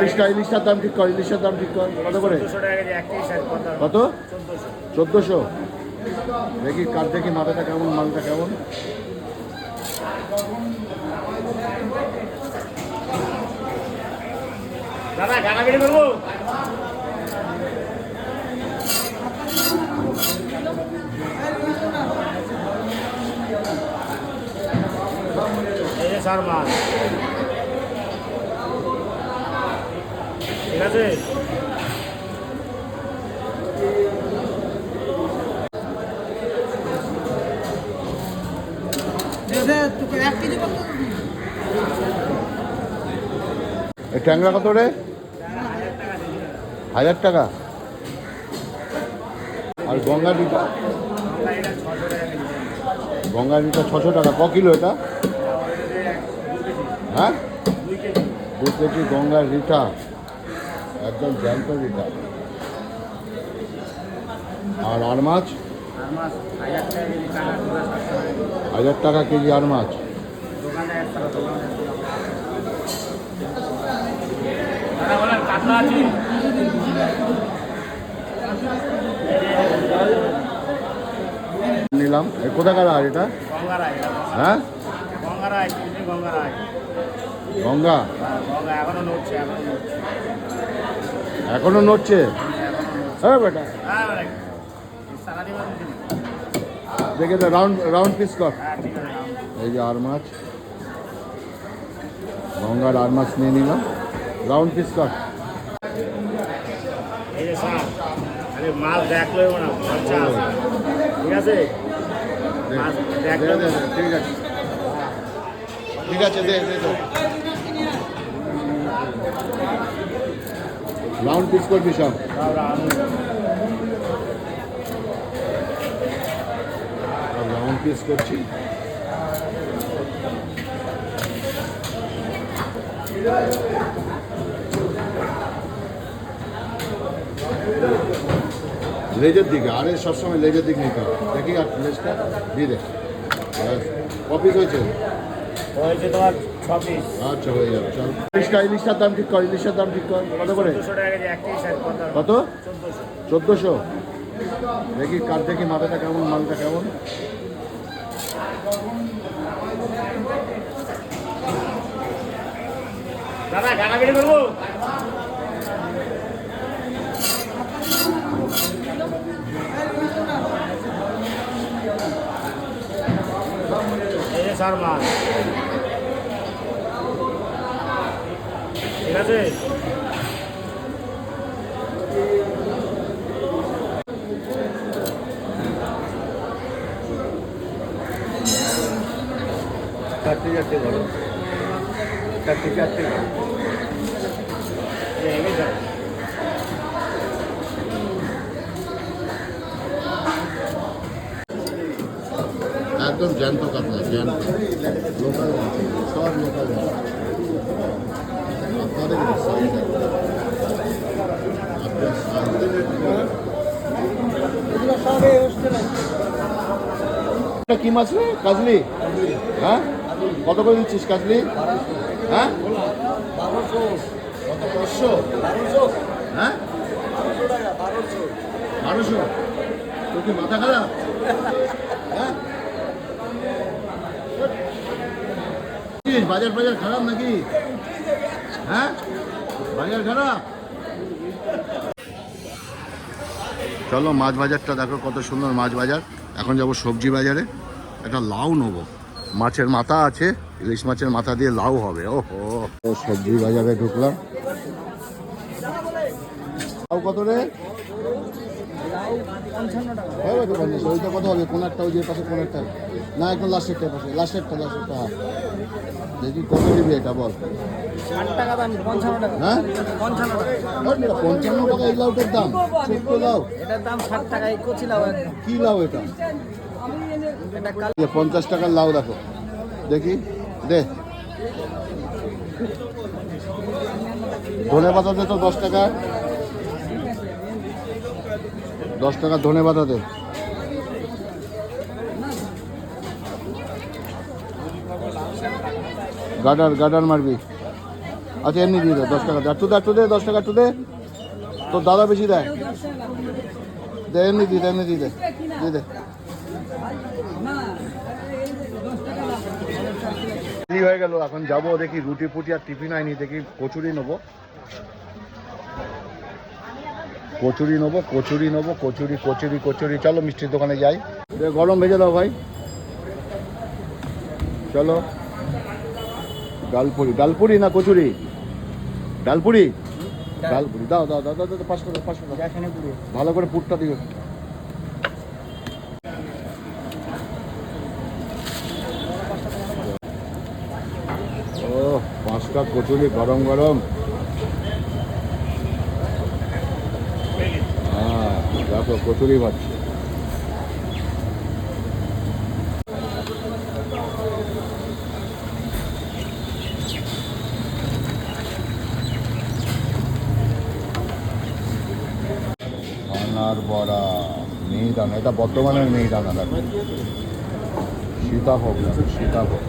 ইলিশটা ইলিশটার দাম ঠিক কর দাম ঠিক কর। কত করে? কত? চোদ্দোশো। দেখি কার দেখি মাথাটা কেমন মালটা কেমন? দাদা গানা বেড়ে করব এই যে স্যার মাছ আছে। এই ট্যাংরা কত রে? হাজার টাকা। আর গঙ্গা ডিটা গঙ্গা ডিটা ছশো টাকা। ক কিলো এটা? হ্যাঁ? দু কেজি। গঙ্গার রিটা একদম জ্যান্ত রিটা আর আর মাছ? হাজার টাকা কেজি আর মাছ। নিলাম। কোথাকার আর এটা? হ্যাঁ? গঙ্গারায় গঙ্গারায় গঙ্গা? এখনও নড়ছে? হ্যাঁ বেটা। দেখে তো রাউন্ড রাউন্ড পিস কর। এই যে আর মাছ। গঙ্গার আর মাছ নিয়ে নিলাম। রাউন্ড পিস কর। মাছ দেখল না ঠিক আছে? ঠিক আছে। ঠিক আছে, দে দে রাউন্ড পিস করবি সব রাউন্ড পিস করছি। লেজের দিকে, আরে সবসময় লেজের দিকে নিতে হবে। দেখি আর লেজটা দিয়ে দে। ব্যাস। কপিস হয়েছে? হয়েছে তোমার ছ পিস আচ্ছা হয়ে যাবে চল। ইলিশটা ইলিশটার দাম ঠিক কর ইলিশের দাম ঠিক কর। কত করে? চোদ্দোশো দেখি কার দেখি মাথাটা কেমন মালটা কেমন। দাদা গানা বেড়ে করব? স্যার মাছ ঠিক আছে? চারটে চারটে বলো। চারটে চারটে এই এমনি স্যার একদম জ্যান্ত কাতলা, জ্যান্ত। লোকাল সব লোকাল কি মাছ রে? কাজলি? হ্যাঁ? কত করে দিচ্ছিস কাজলি? হ্যাঁ? পাঁচশো হ্যাঁ? বারোশো। তোর কি মাথা খারাপ? বাজার বাজার খারাপ নাকি? হ্যাঁ? বাজার খারাপ? চলো, মাছ বাজারটা দেখো কত সুন্দর মাছ বাজার। এখন যাব সবজি বাজারে। একটা লাউ নেব। মাছের মাথা আছে, ইলিশ মাছের মাথা দিয়ে লাউ হবে ও হো সবজি বাজারে ঢুকলাম। লাউ কত রে? ওইটা কত হবে? কোনারটা ওই যে পাশে কোনারটা না এখন লাস্টেরটা পাশে লাস্টেরটা লাস্টেরটা দেখি কত দিবি এটা বল। হ্যাঁ? পঞ্চান্ন টাকা এই লাউটার দাম। ছোট্ট লাউ। এটার দাম ষাট টাকা কচি লাউ কি লাউ এটা পঞ্চাশ টাকার লাউ দেখো। দেখি, দে। ধনে পাতা দে তো দশ টাকা। দশ টাকা ধনে পাতা দে। গাডার গাডার মারবি। আচ্ছা এমনি দিয়ে দে দশ টাকা একটু দে একটু দে দশ টাকা একটু দে তোর দাদা বেশি দেয়। দে এমনি দিয়ে দে এমনি দিয়ে দে দিয়ে দে। হয়ে গেল এখন যাব দেখি রুটি ফুটি আর টিফিন আইনি দেখি কচুরি নেব। কচুরি নেব কচুরি নেব কচুরি কচুরি কচুরি। চলো মিষ্টির দোকানে যাই। গরম ভেজে দাও ভাই। চলো। ডালপুরি ডালপুরি না কচুরি? ডালপুরি? ডালপুরি দাও দাও দাও দাও দাও পাঁচটা দাও পাঁচটা দাও ভালো করে পুরটা দিও। ও পাঁচটা কচুরি গরম গরম। হ্যাঁ দেখো কচুরি পাচ্ছি আনার বড়া মিহিদানা এটা বর্তমানের মিহিদানা লাগবে সীতাভোগ দেখো সীতাভোগ।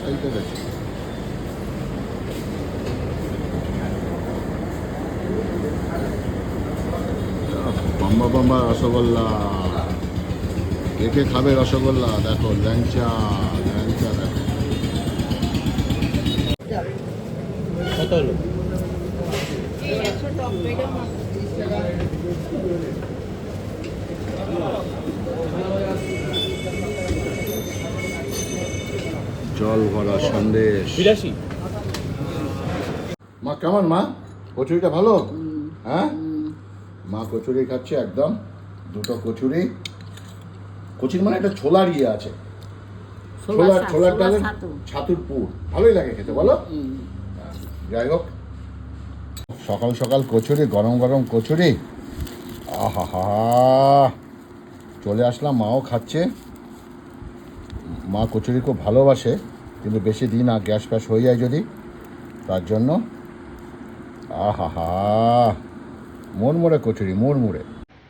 সাইজে দেখছি বাম্বা বাম্বা রসগোল্লা। কে কে খাবে রসগোল্লা? দেখো ল্যাংচা ল্যাংচা দেখো। কত হলো? জল ভরা সন্দেশ। বিরাশি। মা কেমন মা? কচুরিটা ভালো? হ্যাঁ? মা কচুরি খাচ্ছে একদম দুটো কচুরি। কচুরি মানে একটা ছোলার ইয়ে আছে। ছোলার ছোলার ডালের ছাতুর পুর। ভালোই লাগে খেতে বলো? যাই হোক। সকাল সকাল কচুরি গরম গরম কচুরি। আহা হা চলে আসলাম মাও খাচ্ছে। মা কচুরি খুব ভালোবাসে কিন্তু বেশি দিন আর গ্যাস ফ্যাস হয়ে যায় যদি তার জন্য। আহা হা মোড়মোড়ে কচুরি মোড়মোড়ে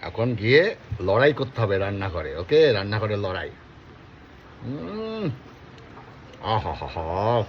এখন গিয়ে লড়াই করতে হবে রান্না করে ওকে? রান্না করে লড়াই আহ